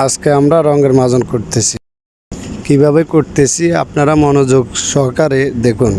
আজকে আমরা রঙের মাজন করতেছি। কীভাবে করতেছি আপনারা মনোযোগ সহকারে দেখুন।